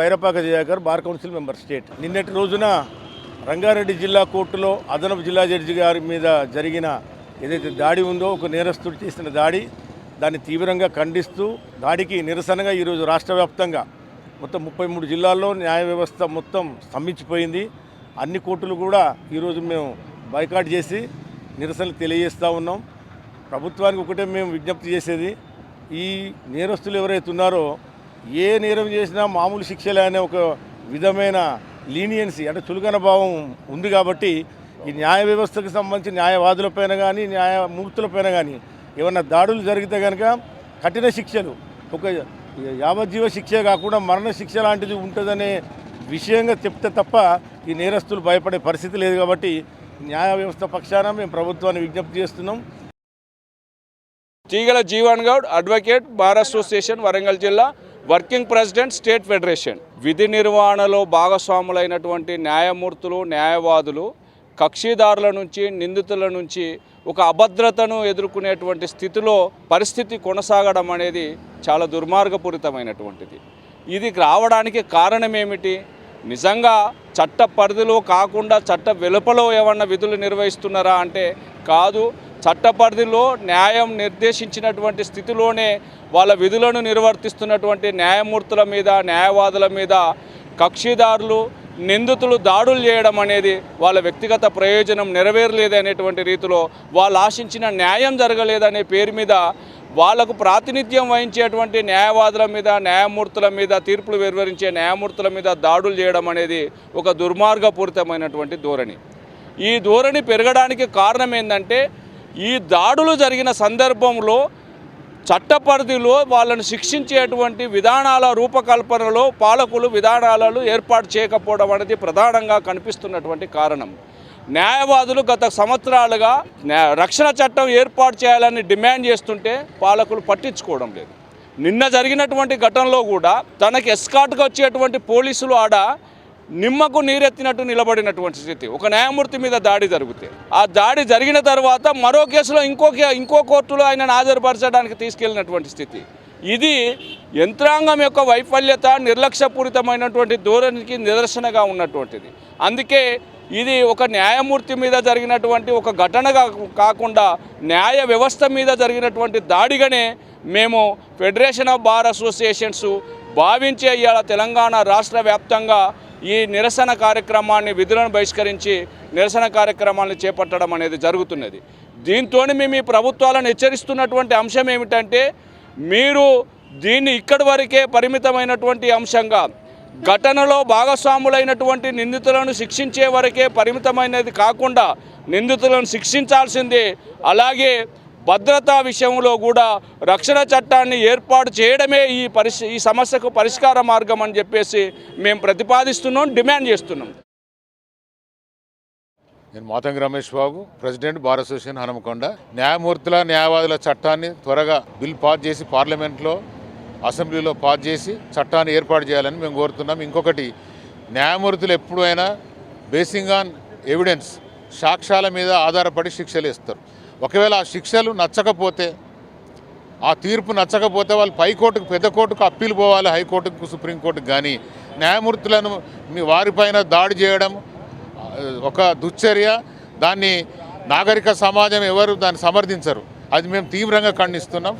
Bairapaka Dayakar bar council member state. నిన్నటి రోజున రంగారెడ్డి జిల్లా కోర్టులో అదనపు జిల్లా జడ్జి గారి మీద జరిగిన ఏదైతే దాడి ఉందో ఒక నేరస్తుడు చేసిన దాడి దాన్ని తీవ్రంగా ఖండిస్తూ దాడికి నిరసనగా ఈరోజు రాష్ట్ర వ్యాప్తంగా మొత్తం ముప్పై మూడు జిల్లాల్లో న్యాయ వ్యవస్థ మొత్తం స్తంభించిపోయింది. అన్ని కోర్టులు కూడా ఈరోజు మేము బైకాట్ చేసి నిరసనలు తెలియజేస్తూ ఉన్నాం. ప్రభుత్వానికి ఒకటే మేము విజ్ఞప్తి చేసేది ఈ నేరస్తులు ఎవరైతే ఉన్నారో ఏ నేరం చేసినా మామూలు శిక్షలే అనే ఒక విధమైన లీనియన్సీ అంటే చులకన భావం ఉంది కాబట్టి ఈ న్యాయ వ్యవస్థకు సంబంధించి న్యాయవాదులపైన కానీ న్యాయమూర్తులపైన కానీ ఏమన్నా దాడులు జరిగితే కనుక కఠిన శిక్షలు ఒక యావజ్జీవ శిక్ష కాకుండా మరణ శిక్ష లాంటిది ఉంటుందనే విషయంగా చెప్తే తప్ప ఈ నేరస్తులు భయపడే పరిస్థితి లేదు కాబట్టి న్యాయ వ్యవస్థ పక్షాన మేము ప్రభుత్వాన్ని విజ్ఞప్తి చేస్తున్నాం. Teegala Jeevan Goud advocate bar association Warangal జిల్లా వర్కింగ్ ప్రెసిడెంట్ స్టేట్ ఫెడరేషన్. విధి నిర్వహణలో భాగస్వాములైనటువంటి న్యాయమూర్తులు న్యాయవాదులు కక్షిదారుల నుంచి నిందితుల నుంచి ఒక అభద్రతను ఎదుర్కొనేటువంటి స్థితిలో పరిస్థితి కొనసాగడం అనేది చాలా దుర్మార్గపూరితమైనటువంటిది. ఇది రావడానికి కారణం ఏమిటి? నిజంగా చట్ట పరిధిలో కాకుండా చట్ట వెలుపలో ఏమన్నా విధులు నిర్వహిస్తున్నారా అంటే కాదు. చట్ట పరిధిలో న్యాయం నిర్దేశించినటువంటి స్థితిలోనే వాళ్ళ విధులను నిర్వర్తిస్తున్నటువంటి న్యాయమూర్తుల మీద న్యాయవాదుల మీద కక్షిదారులు నిందితులు దాడులు చేయడం అనేది వాళ్ళ వ్యక్తిగత ప్రయోజనం నెరవేరలేదనేటువంటి రీతిలో వాళ్ళు ఆశించిన న్యాయం జరగలేదనే పేరు మీద వాళ్ళకు ప్రాతినిధ్యం వహించేటువంటి న్యాయవాదుల మీద న్యాయమూర్తుల మీద తీర్పులు వెలువరించే న్యాయమూర్తుల మీద దాడులు చేయడం అనేది ఒక దుర్మార్గపూరితమైనటువంటి ధోరణి. ఈ ధోరణి పెరగడానికి కారణం ఏంటంటే ఈ దాడులు జరిగిన సందర్భంలో చట్ట పరిధిలో వాళ్ళను శిక్షించేటువంటి విధానాల రూపకల్పనలో పాలకులు విధానాలను ఏర్పాటు చేయకపోవడం అనేది ప్రధానంగా కనిపిస్తున్నటువంటి కారణం. న్యాయవాదులు గత సంవత్సరాలుగా రక్షణ చట్టం ఏర్పాటు చేయాలని డిమాండ్ చేస్తుంటే పాలకులు పట్టించుకోవడం లేదు. నిన్న జరిగినటువంటి ఘటనలో కూడా తనకి ఎస్కాట్గా వచ్చేటువంటి పోలీసులు ఆడ నిమ్మకు నీరెత్తినట్టు నిలబడినటువంటి స్థితి. ఒక న్యాయమూర్తి మీద దాడి జరిగితే ఆ దాడి జరిగిన తర్వాత మరో కేసులో ఇంకో కే- ఇంకో కోర్టులో ఆయనను హాజరుపరచడానికి తీసుకెళ్ళినటువంటి స్థితి. ఇది యంత్రాంగం యొక్క వైఫల్యత నిర్లక్ష్యపూరితమైనటువంటి ధోరణికి నిదర్శనగా ఉన్నటువంటిది. అందుకే ఇది ఒక న్యాయమూర్తి మీద జరిగినటువంటి ఒక ఘటనగా కాకుండా న్యాయ వ్యవస్థ మీద జరిగినటువంటి దాడిగానే మేము ఫెడరేషన్ ఆఫ్ బార్ అసోసియేషన్స్ భావించే ఇవాళ తెలంగాణ రాష్ట్ర వ్యాప్తంగా ఈ నిరసన కార్యక్రమాన్ని విధులను బహిష్కరించి నిరసన కార్యక్రమాలను చేపట్టడం అనేది జరుగుతున్నది. దీంతో మేము ఈ ప్రభుత్వాలను హెచ్చరిస్తున్నటువంటి అంశం ఏమిటంటే మీరు దీన్ని ఇక్కడి వరకే పరిమితమైనటువంటి అంశంగా ఘటనలో భాగస్వాములైనటువంటి నిందితులను శిక్షించే వరకే పరిమితమైనది కాకుండా నిందితులను శిక్షించాల్సిందే. అలాగే భద్రతా విషయంలో కూడా రక్షణ చట్టాన్ని ఏర్పాటు చేయడమే ఈ పరిష్ ఈ సమస్యకు పరిష్కార మార్గం అని చెప్పేసి మేము ప్రతిపాదిస్తున్నాం డిమాండ్ చేస్తున్నాం. నేను Mathangi Ramesh Babu president bar association Hanumakonda. న్యాయమూర్తుల న్యాయవాదుల చట్టాన్ని త్వరగా బిల్ పాస్ చేసి పార్లమెంట్లో అసెంబ్లీలో పాస్ చేసి చట్టాన్ని ఏర్పాటు చేయాలని మేము కోరుతున్నాం. ఇంకొకటి న్యాయమూర్తులు ఎప్పుడైనా బేసింగ్ ఆన్ ఎవిడెన్స్ సాక్ష్యాల మీద ఆధారపడి శిక్షలు ఇస్తారు ఒకవేళ ఆ శిక్షలు నచ్చకపోతే ఆ తీర్పు నచ్చకపోతే వాళ్ళు పైకోర్టుకు పెద్ద కోర్టుకు అప్పీలు పోవాలి హైకోర్టుకు సుప్రీంకోర్టుకు కానీ న్యాయమూర్తులను మీ వారిపైన దాడి చేయడం ఒక దుశ్చర్య. దాన్ని నాగరిక సమాజం ఎవరు దాన్ని సమర్థించరు. అది మేము తీవ్రంగా ఖండిస్తున్నాం.